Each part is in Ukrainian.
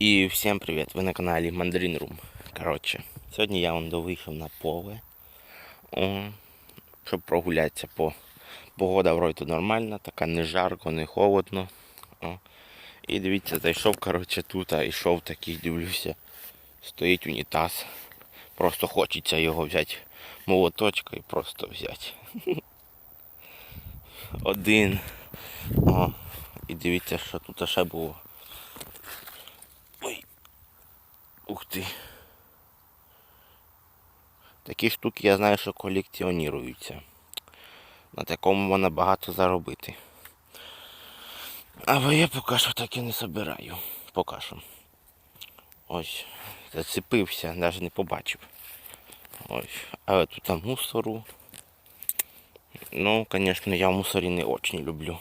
І всім привіт! Ви на каналі Mandarin Room. Коротше, сьогодні я вам вийшов на поле, щоб прогулятися по погода вроді нормальна, така не жарко, не холодно. І дивіться, зайшов коротше, тут, а йшов такий, дивлюся, стоїть унітаз. Просто хочеться його взяти молоточка і просто взяти. Один. О. І дивіться, що тут ще було. Ух ти. Такі штуки я знаю, що колекціонуються. На такому можна багато заробити. Але я поки що і не собираю. Поки що. Ось. Зацепився, навіть не побачив. Ось. Але тут мусору. Ну, звісно, я в мусорі не дуже люблю.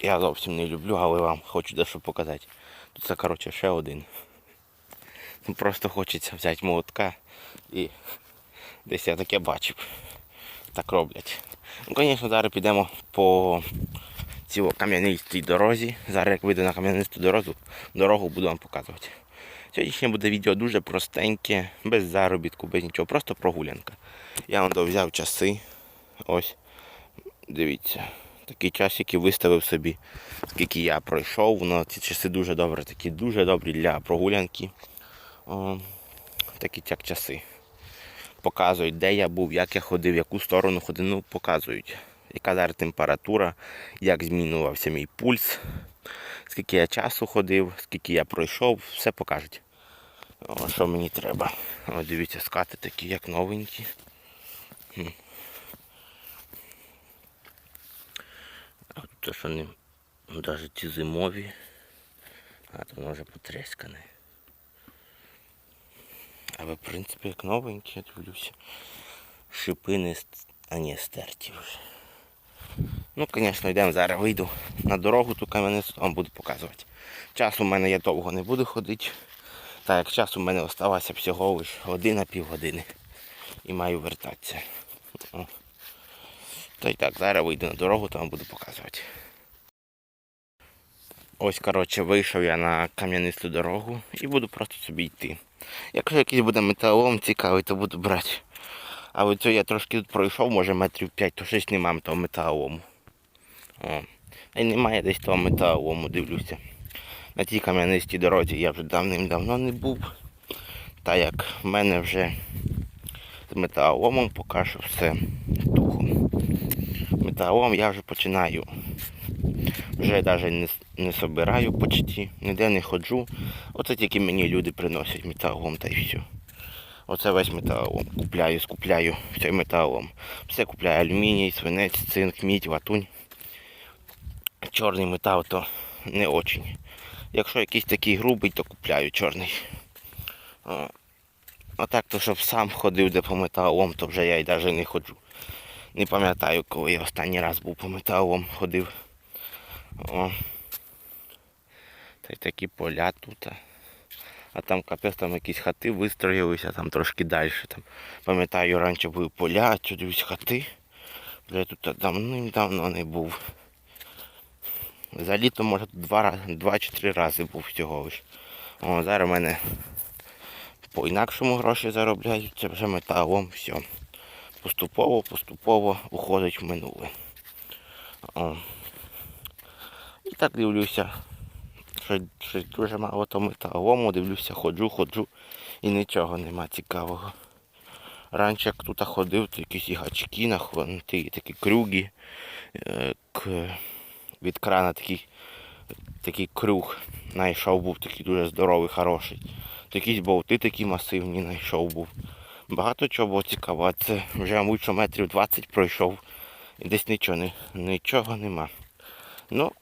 Я зовсім не люблю, але вам хочу дещо показати. Тут це, коротше, ще один. Ну, Просто хочеться взяти молотка і десь я таке бачив. Так роблять. Ну, звісно, зараз підемо по цій кам'янистій дорозі. Зараз як вийду на кам'янисту дорогу, дорогу буду вам показувати. Сьогоднішнє буде відео дуже простеньке, без заробітку, без нічого, просто прогулянка. Я вам взяв часи. Ось. Дивіться. Такий час, який виставив собі, скільки я пройшов. Воно ці часи дуже добре, такі дуже добрі для прогулянки. О, такі як часи. Показують, де я був, як я ходив, в яку сторону ходив. Ну, показують, яка зараз температура, як змінювався мій пульс, скільки я часу ходив, скільки я пройшов, все покажуть. О, що мені треба. О, дивіться, скати такі, як новенькі. Хм. А тут що не навіть ці зимові, а то воно вже потрескане. Але в принципі як новенькі, я дивлюся. Шипи не а ні, стерті вже. Ну, звісно, йдемо зараз вийду на дорогу ту кам'яницю, вам буду показувати. Часу в мене я довго не буду ходити. Так як часу в мене залишилося всього лише година півгодини. І маю вертатися. О. Та й так, зараз вийду на дорогу, то вам буду показувати. Ось, коротше, вийшов я на кам'янисту дорогу і буду просто собі йти. Якщо якийсь буде металолом цікавий, то буду брати. А оце я трошки тут пройшов, може метрів 5, то щось немає того металолому. О. Й немає десь того металолому, дивлюся. На тій кам'янистій дорозі я вже давним-давно не був. Та як в мене вже з металоломом поки що все тухом. Металолом я вже починаю. Вже навіть не, не собираю почти, ніде не ходжу. Оце тільки мені люди приносять металолом та й все. Оце весь металолом. Купляю, скупляю цей металолом. Все купляю алюміній, свинець, цинк, мідь, латунь. Чорний метал то не очень. Якщо якийсь такий грубий, то купляю чорний. А, а так, то щоб сам ходив де по металолом, то вже я й навіть не ходжу. Не пам'ятаю, коли я останній раз був по металолом ходив. О. Та й такі поля тут. а. Там капець там якісь хати вистроїлися, там трошки далі. Там, пам'ятаю, раніше були поля, тут хати. Я тут давним-давно не був. За літо, може, два два чи три рази був всього лиш. О, зараз в мене по-інакшому гроші заробляють, це вже металом, все. Поступово, поступово уходить в минуле. О. І так дивлюся. Що, щось дуже мало то металому, дивлюся, ходжу, ходжу і нічого нема цікавого. Раніше як тут ходив, то якісь гачки нахванти, такі крюги. Е. Від крана такий, такий круг знайшов був, такий дуже здоровий, хороший. Якісь болти такі масивні знайшов був. Багато чого було цікавого, а це вже мабуть, що метрів 20 пройшов. І десь нічого, не, нічого нема. Ну,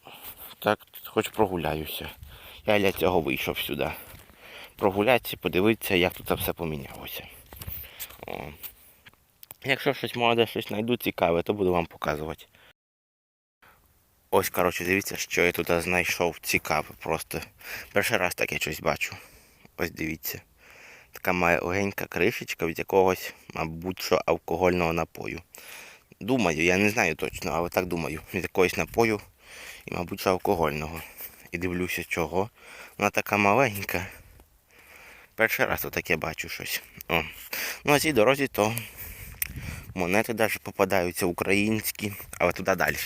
так, хоч прогуляюся. Я для цього вийшов сюди. Прогулятися, подивитися, як тут все помінялося. О. Якщо щось молоде, щось знайду цікаве, то буду вам показувати. Ось, коротше, дивіться, що я тут знайшов цікаве. Просто перший раз таке щось бачу. Ось дивіться. Така маленька кришечка від якогось, мабуть, що алкогольного напою. Думаю, я не знаю точно, але так думаю. Від якогось напою мабуть, алкогольного. І дивлюся, чого. Вона така маленька. Перший раз таке бачу щось. О. Ну, а цій дорозі то монети навіть попадаються українські, але туди далі.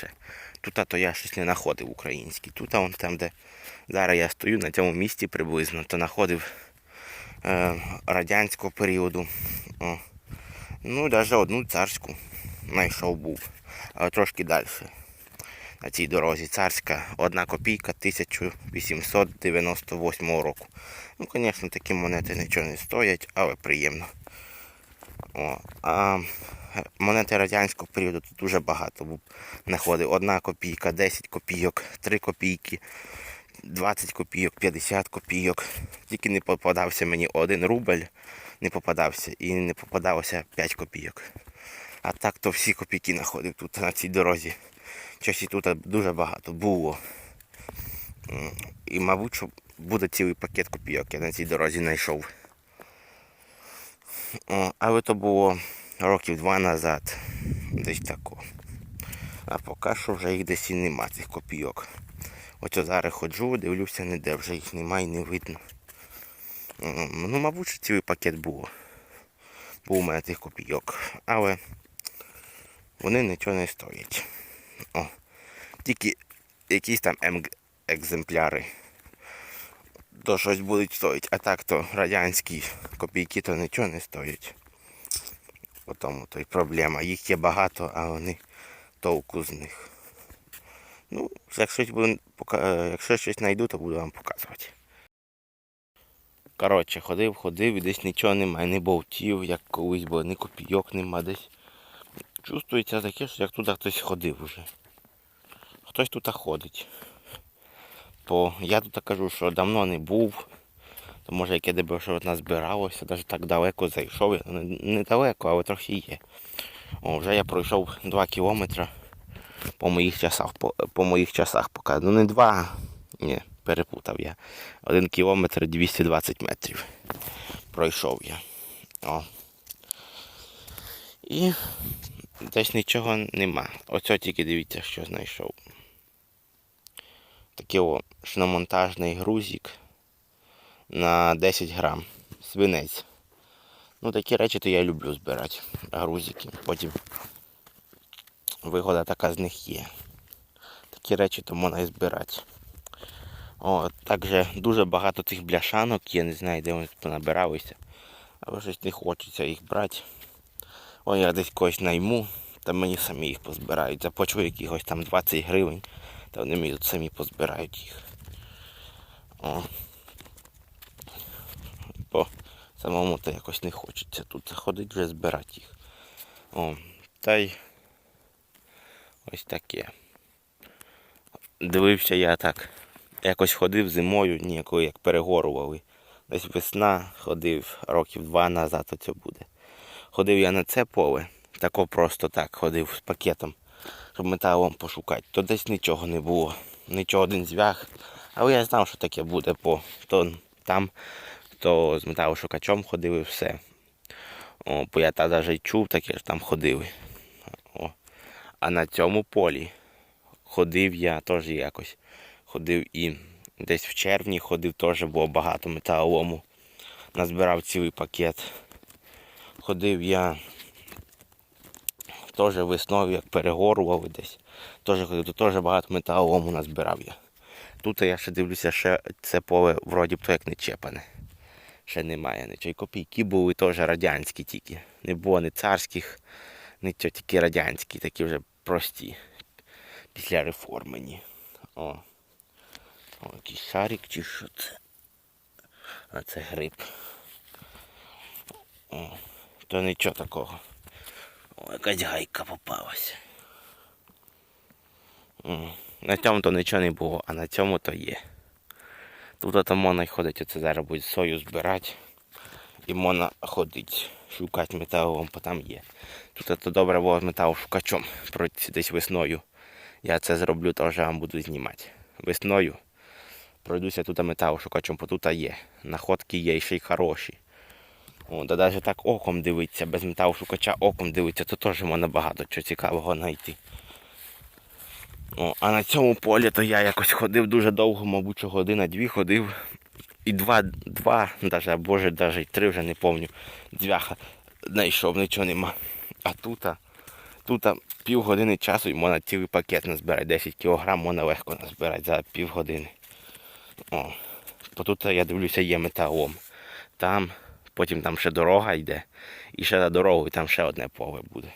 Тут то я щось не знаходив українські. Тут вон там, де зараз я стою на цьому місці приблизно, то знаходив е, радянського періоду. О. Ну, навіть одну царську знайшов був, але трошки далі. На цій дорозі царська, одна копійка 1898 року. Ну, звісно, такі монети нічого не стоять, але приємно. О, а монети радянського періоду тут дуже багато. Знаходив одна копійка, 10 копійок, 3 копійки, 20 копійок, 50 копійок. Тільки не попадався мені один рубль, не попадався і не попадалося 5 копійок. А так то всі копійки знаходив тут на цій дорозі. Щось тут дуже багато було. І, мабуть, що буде цілий пакет копійок, я на цій дорозі знайшов. Але то було років два назад. Десь тако. А поки що вже їх десь і нема, цих копійок. Ось зараз ходжу, дивлюся, ніде вже їх немає і не видно. Ну, мабуть, що цілий пакет було. Був у мене тих копійок. Але вони нічого не стоять. О, тільки якісь там ем- екземпляри. То щось будуть стоїть. А так то радянські копійки то нічого не стоять. По тому то й проблема. Їх є багато, а вони толку з них. Ну, як щось буду, е, якщо щось знайду, то буду вам показувати. Коротше, ходив, ходив і десь нічого немає, не болтів, як колись, бо ні копійок нема десь. Чувствується таке, що як туди хтось ходив уже. Хтось тут ходить. Бо я тут кажу, що давно не був. То може яке дебе, що назбиралося, навіть так далеко зайшов. Не- Недалеко, але трохи є. О, вже я пройшов 2 кілометри по моїх часах, по, по моїх часах поки. Ну не 2, ні, перепутав я. 1 кілометр 220 метрів. Пройшов я. О. І десь нічого нема. Оце тільки дивіться, що знайшов. Такий о шиномонтажний грузик на 10 грам. Свинець. Ну такі речі то я люблю збирати. Грузики. Потім вигода така з них є. Такі речі то можна і збирати. О, також дуже багато цих бляшанок, я не знаю, де вони понабиралися. Але щось не хочеться їх брати. О, десь когось найму, та мені самі їх позбирають. Заплачу якихось там 20 гривень, та вони мені тут самі позбирають їх. О. Бо самому то якось не хочеться тут заходити вже збирати їх. О, та й ось таке. Дивився я так. Якось ходив зимою, ніякої як перегорували. Десь весна ходив років два назад оце буде. Ходив я на це поле, тако просто так ходив з пакетом, щоб металом пошукати. То десь нічого не було. Нічого один зв'яг. Але я знав, що таке буде, бо то там, то з металошукачом ходив і все. О, бо я та навіть чув таке, що там ходили. О. А на цьому полі ходив я теж якось. Ходив і десь в червні ходив, теж було багато металолому. Назбирав цілий пакет. Ходив я теж весною, як перегорував десь. Теж ходив, тут теж багато металолому назбирав я. Тут я ще дивлюся, ще це поле вроді б то як не чепане. Ще немає нічого. Копійки були теж радянські тільки. Не було ні царських, нічого, тільки радянські, такі вже прості. Після реформені. О. О, якийсь шарик чи що це. А це гриб. О, то нічого такого. О, якась гайка попалася. На цьому то нічого не було, а на цьому то є. Тут там можна й ходити, оце зараз буде сою збирати. І можна ходити, шукати металом, бо там є. Тут то добре було з металошукачом десь весною. Я це зроблю, теж вам буду знімати. Весною пройдуся тут металошукачом, бо тут є. Находки є і ще й хороші. О, да навіть так оком дивитися, без металошукача оком дивитися, то теж можна багато чого цікавого знайти. О, а на цьому полі то я якось ходив дуже довго, мабуть, що година дві ходив. І два, два, даже, а боже, даже й три вже не пам'ятаю. Дзвяха знайшов, нічого нема. А тут, тут півгодини часу і можна цілий пакет назбирати. 10 кілограм можна легко назбирати за півгодини. О, тут я дивлюся, є металом. Там, потім там ще дорога йде. І ще за дорогою там ще одне поле буде.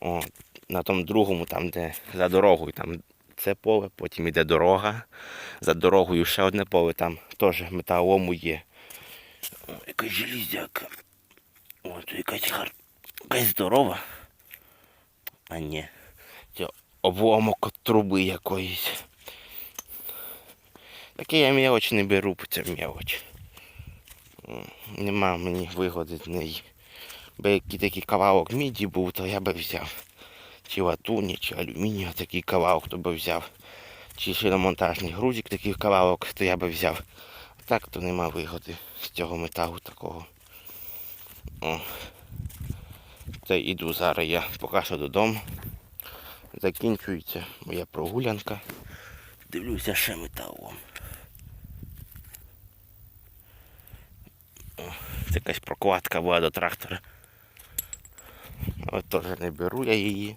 О, на тому другому, там, де за дорогою, там це поле, потім йде дорога. За дорогою ще одне поле, там теж металолому є. О, якась железяка. О, якась гар... якась здорова. А ні. Це обломок від труби якоїсь. Таке я мелоч не беру, це мелоч. Нема мені вигоди з неї. Би який такий кавалок міді був, то я би взяв. Чи латуні, чи алюмінію такий кавалок, то би взяв. Чи шиномонтажний грузик такий кавалок, то я би взяв. Так то нема вигоди з цього металу такого. О. Та іду зараз я поки що додому. Закінчується моя прогулянка. Дивлюся ще металом. Це якась прокладка була до трактора. От теж не беру я її.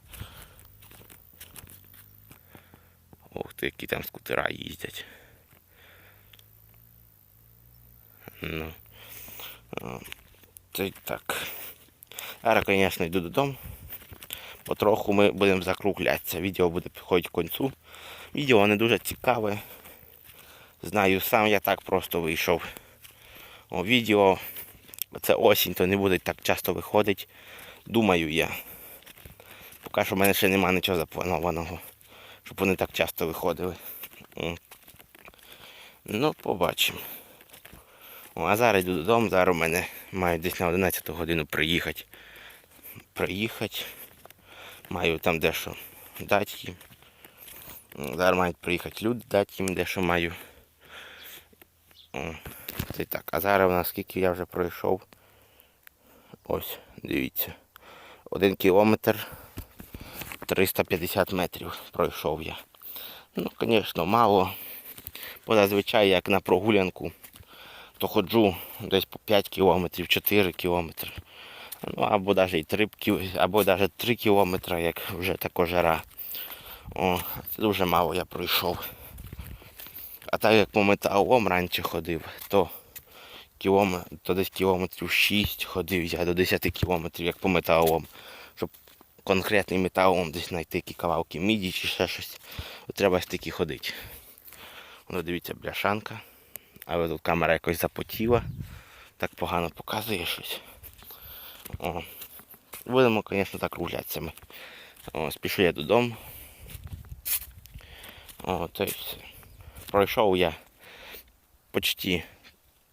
Ох ти, які там скутера їздять. Ну. Це так. Зараз, звісно, йду додому. Потроху ми будемо закруглятися. Відео буде підходити к кінцю. Відео не дуже цікаве. Знаю, сам я так просто вийшов. О, відео, це осінь, то не буде так часто виходить. Думаю я. Поки що в мене ще немає нічого запланованого, щоб вони так часто виходили. Ну, побачимо. А зараз йду додому, зараз у мене мають десь на 11 годину приїхати. Приїхати. Маю там дещо дати їм. Зараз мають приїхати люди, дати їм дещо маю. О, Це так. А зараз у я вже пройшов. Ось, дивіться. Один кілометр 350 метрів пройшов я. Ну, звісно, мало. Бо зазвичай як на прогулянку, то ходжу десь по 5 кілометрів, 4 кілометри. Ну, або навіть 3, або навіть 3 кілометри, як вже така жара. О, дуже мало я пройшов. А так як по металом раніше ходив, то, кілометр, то десь кілометрів 6 ходив я до 10 кілометрів, як по металом. Щоб конкретний металом десь знайти які кавалки міді чи ще щось, треба стільки ходити. Воно дивіться, бляшанка. Але тут камера якось запотіла. Так погано показує щось. О. Будемо, звісно, так рухлятися ми. О, спішу я додому. О, то й. Пройшов я почти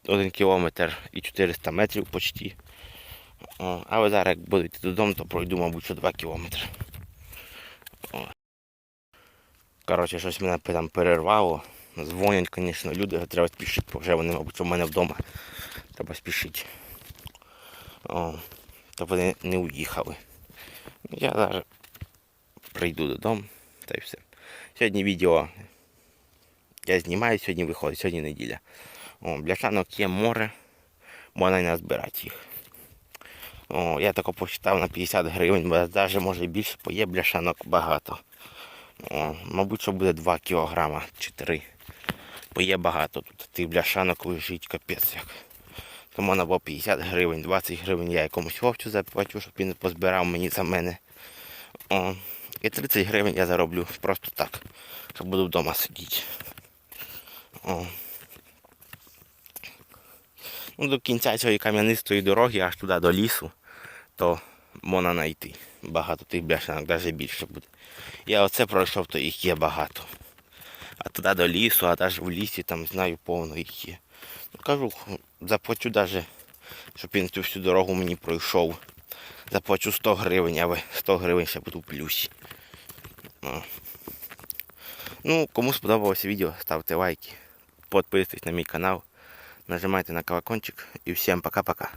1 кілометр і 400 метрів почти. Але зараз як буду йти додому, то пройду, мабуть, що 2 кілометри. Коротше, щось мене там перервало. Дзвонять, звісно, люди, треба спішити, бо вже вони, мабуть, у мене вдома. Треба спішити. То вони не уїхали. Я зараз прийду додому та й все. Сьогодні відео я знімаю, сьогодні виходить, сьогодні неділя. О, бляшанок є море, можна й назбирати їх. О, я тако посчитав на 50 гривень, бо навіть може більше, бо є бляшанок багато. О, мабуть, що буде 2 кілограма чи 3. Бо є багато тут. Тих бляшанок лежить капець як. То можна було 50 гривень, 20 гривень я якомусь хлопцю заплачу, щоб він позбирав мені за мене. О, і 30 гривень я зароблю просто так, щоб буду вдома сидіти. О. Ну, до кінця цієї кам'янистої дороги, аж туди до лісу, то можна знайти. Багато тих бляшанок, навіть більше буде. Я оце пройшов, то їх є багато. А туди до лісу, а навіть в лісі там знаю повно їх є. Ну, кажу, заплачу навіть, щоб він цю всю дорогу мені пройшов. Заплачу 100 гривень, але 100 гривень ще буду в плюсі. Ну, кому сподобалося відео, ставте лайки, підписуйтесь на мій канал, нажимайте на колокольчик И всем пока-пока.